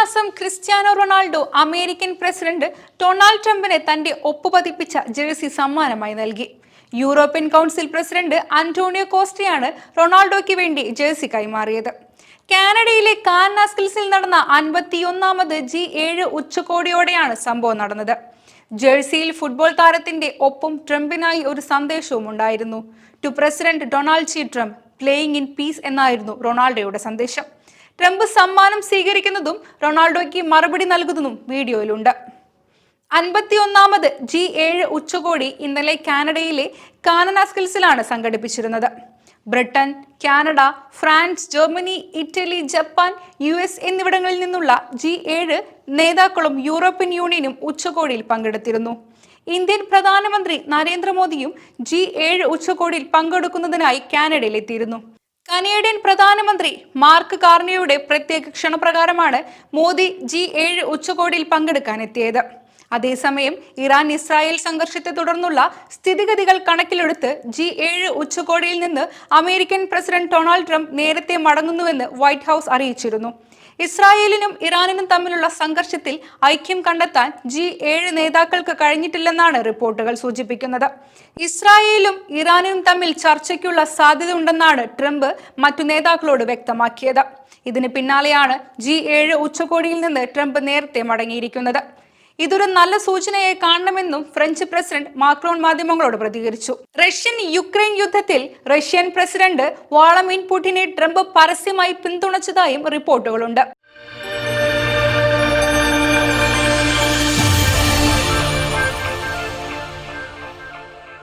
മാസം Cristiano Ronaldo American president Donald ട്രംപിന് തന്റെ ഒപ്പുപതിപ്പിച്ച ജേഴ്സി സമ്മാനമായി നൽകി. യൂറോപ്യൻ കൗൺസിൽ പ്രസിഡന്റ് അന്റോണിയോ കോസ്റ്റയാണ് റൊണാൾഡോയ്ക്ക് വേണ്ടി ജേഴ്സി കൈമാറിയത്. കാനഡയിലെ കാൻ നാസ്കിൽസിൽ നടന്ന അൻപത്തിയൊന്നാമത് ജി ഏഴ് ഉച്ചകോടിയോടെയാണ് സംഭവം നടന്നത്. ജേഴ്സിയിൽ ഫുട്ബോൾ താരത്തിന്റെ ഒപ്പം ട്രംപിനായി ഒരു സന്ദേശവും ഉണ്ടായിരുന്നു. To president Donald G Trump playing in peace എന്നായിരുന്നു റൊണാൾഡോയുടെ സന്ദേശം. ട്രംപ് സമ്മാനം സ്വീകരിക്കുന്നതും റൊണാൾഡോയ്ക്ക് മറുപടി നൽകുന്നതും വീഡിയോയിലുണ്ട്. അൻപത്തിയൊന്നാമത് ജി ഏഴ് ഉച്ചകോടി ഇന്നലെ കാനഡയിലെ കാനനാസ്കിൽസിലാണ് സംഘടിപ്പിച്ചിരുന്നത്. Britain Canada France Germany Italy Japan U S എന്നിവിടങ്ങളിൽ നിന്നുള്ള ജി ഏഴ് നേതാക്കളും യൂറോപ്യൻ യൂണിയനും ഉച്ചകോടിയിൽ പങ്കെടുത്തിരുന്നു. ഇന്ത്യൻ പ്രധാനമന്ത്രി നരേന്ദ്രമോദിയും ജി ഏഴ് ഉച്ചകോടിയിൽ പങ്കെടുക്കുന്നതിനായി കാനഡയിലെത്തിയിരുന്നു. കനേഡിയൻ പ്രധാനമന്ത്രി മാർക്ക് കാർണിയുടെ പ്രത്യേക ക്ഷണപ്രകാരമാണ് മോദി ജി ഏഴ് ഉച്ചകോടിയിൽ പങ്കെടുക്കാനെത്തിയത് അതേസമയം ഇറാൻ ഇസ്രായേൽ സംഘർഷത്തെ തുടർന്നുള്ള സ്ഥിതിഗതികൾ കണക്കിലെടുത്ത് ജി ഏഴ് ഉച്ചകോടിയിൽ നിന്ന് അമേരിക്കൻ പ്രസിഡന്റ് ഡൊണാൾഡ് ട്രംപ് നേരത്തെ മടങ്ങുന്നുവെന്ന് വൈറ്റ് ഹൗസ് അറിയിച്ചിരുന്നു. ഇസ്രായേലിനും ഇറാനിനും തമ്മിലുള്ള സംഘർഷത്തിൽ ഐക്യം കണ്ടെത്താൻ ജി ഏഴ് നേതാക്കൾക്ക് കഴിഞ്ഞിട്ടില്ലെന്നാണ് റിപ്പോർട്ടുകൾ സൂചിപ്പിക്കുന്നത്. ഇസ്രായേലും ഇറാനും തമ്മിൽ ചർച്ചയ്ക്കുള്ള സാധ്യത ഉണ്ടെന്നാണ് ട്രംപ് മറ്റു നേതാക്കളോട് വ്യക്തമാക്കിയത്. ഇതിന് പിന്നാലെയാണ് ജി ഏഴ് ഉച്ചകോടിയിൽ നിന്ന് ട്രംപ് നേരത്തെ മടങ്ങിയിരിക്കുന്നത്. ഇതൊരു നല്ല സൂചനയായി കാണണമെന്നും ഫ്രഞ്ച് പ്രസിഡന്റ് മാക്രോൺ മാധ്യമങ്ങളോട് പ്രതികരിച്ചു. റഷ്യൻ യുക്രൈൻ യുദ്ധത്തിൽ റഷ്യൻ പ്രസിഡന്റ് വാളമീൻ പുടിനെ ട്രംപ് പരസ്യമായി പിന്തുണച്ചതായും റിപ്പോർട്ടുകളുണ്ട്.